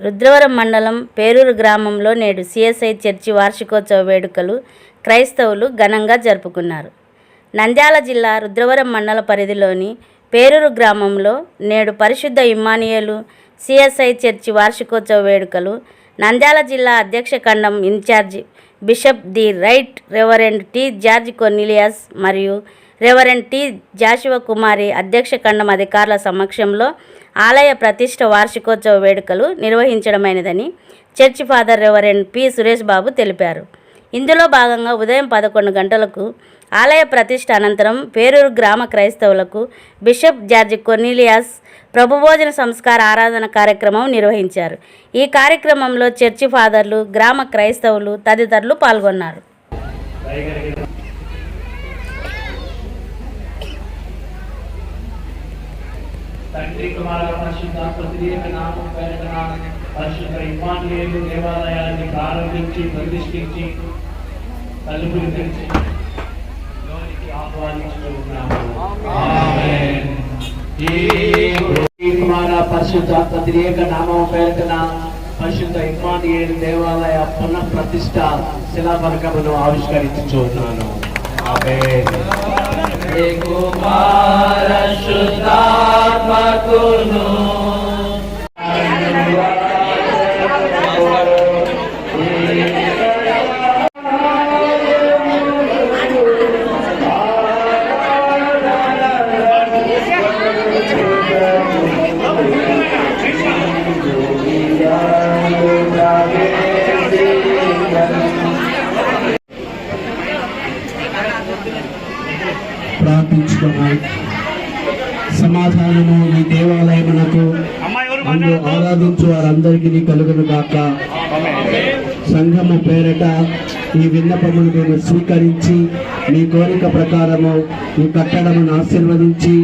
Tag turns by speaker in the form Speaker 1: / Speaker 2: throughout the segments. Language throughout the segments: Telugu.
Speaker 1: రుద్రవరం మండలం పేరూరు గ్రామంలో నేడు సిఎస్ఐ చర్చి వార్షికోత్సవ వేడుకలు క్రైస్తవులు ఘనంగా జరుపుకున్నారు. నంద్యాల జిల్లా రుద్రవరం మండల పరిధిలోని పేరూరు గ్రామంలో నేడు పరిశుద్ధ ఇమ్మానియలు సిఎస్ఐ చర్చి వార్షికోత్సవ వేడుకలు నంద్యాల జిల్లా అధ్యక్ష ఖండం in charge bishop the right reverend T George Cornelius మరియు రెవరెంట్ టి జాశివ కుమారి అధ్యక్ష ఖండం అధికారుల సమక్షంలో ఆలయ ప్రతిష్ట వార్షికోత్సవ వేడుకలు నిర్వహించడమైనదని church father reverend P Suresh Babu తెలిపారు. ఇందులో భాగంగా ఉదయం పదకొండు గంటలకు ఆలయ ప్రతిష్ట అనంతరం పేరూరు గ్రామ క్రైస్తవులకు బిషప్ జార్జి కొర్నీలియాస్ ప్రభుభోజన సంస్కార ఆరాధన కార్యక్రమం నిర్వహించారు. ఈ కార్యక్రమంలో చర్చి ఫాదర్లు గ్రామ క్రైస్తవులు తదితరులు పాల్గొన్నారు.
Speaker 2: తండ్రి కుమార పరిశుద్ధాత్మ త్రియేక నామం పేరిట పరిశుద్ధ ఇమానుయేలు దేవాలయాన్ని ప్రారంభించి ప్రతిష్ఠించి తలుపులు తెరిచి లోనికి ఉన్నాము. కుమార పరిశుద్ధాత్మ నామం పేరిట పరిశుద్ధ ఇమానుయేలు దేవాలయ పునః ప్రతిష్ట శిలాఫలకమును ఆవిష్కరించుచున్నాను ఆమేన్. ఏ Rob Beach
Speaker 3: Drive. సమాధానము ఈ దేవాలయమునకు. అందు ఆరాధించు వారందరికీ కలుగును గాక సంఘము పేరట ఈ విన్నపమును మేము స్వీకరించి మీ కోరిక ప్రకారము ఈ కట్టడమును ఆశీర్వదించి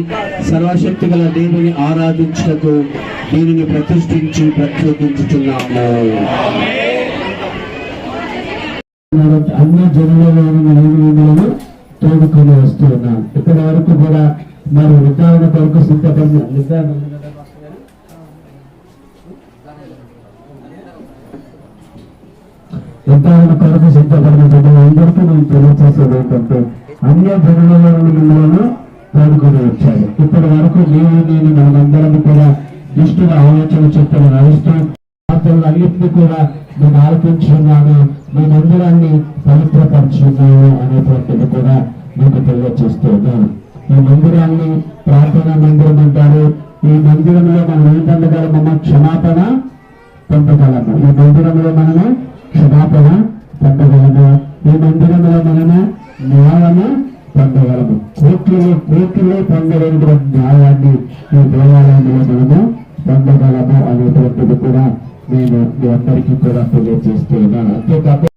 Speaker 3: సర్వశక్తి గల దేవుని ఆరాధించుటకు దీనిని ప్రతిష్ఠించి ప్రత్యేకించుచున్నాము. అన్ని నైవేద్యాలను తోడుకొని వస్తూ ఉన్నాం ఇప్పటి వరకు కూడా మరి నిర్ధారణ కొరకు సిద్ధపడిన నిర్ధారణ నిర్ధారణ కొరకు సిద్ధపడిన జనులందరికీ మేము తెలియజేసేది ఏంటంటే అన్య జనులలో మిమ్మల్ని తోడుకొని వచ్చారు. ఇప్పటి వరకు నేను నేను మనందరం కూడా దుష్టుల ఆలోచన చెప్పిన నడుస్తూ అన్నింటినీ కూడా నేను ఆలపించున్నాను మేమందరాన్ని పవిత్రపరుచున్నాను అనేటువంటిది కూడా మీకు తెలియజేస్తూ ఉన్నాను. ఈ మందిరాన్ని ప్రార్థన మందిరం అంటారు. ఈ మందిరంలో మనం ఏం పొందగలమమ్మ క్షమాపణ పొందగలము. ఈ మందిరంలో మనము క్షమాపణ పొందగలము. ఈ మందిరంలో మనము న్యాయము పొందగలము. కోర్టులో కోర్టులో పొందలేనటువంటి న్యాయాన్ని ఈ దేవాలయంలో మనము పొందగలము అనేటువంటిది కూడా నేను మీ అందరికీ కూడా తెలియజేస్తున్నాను అంతేకాక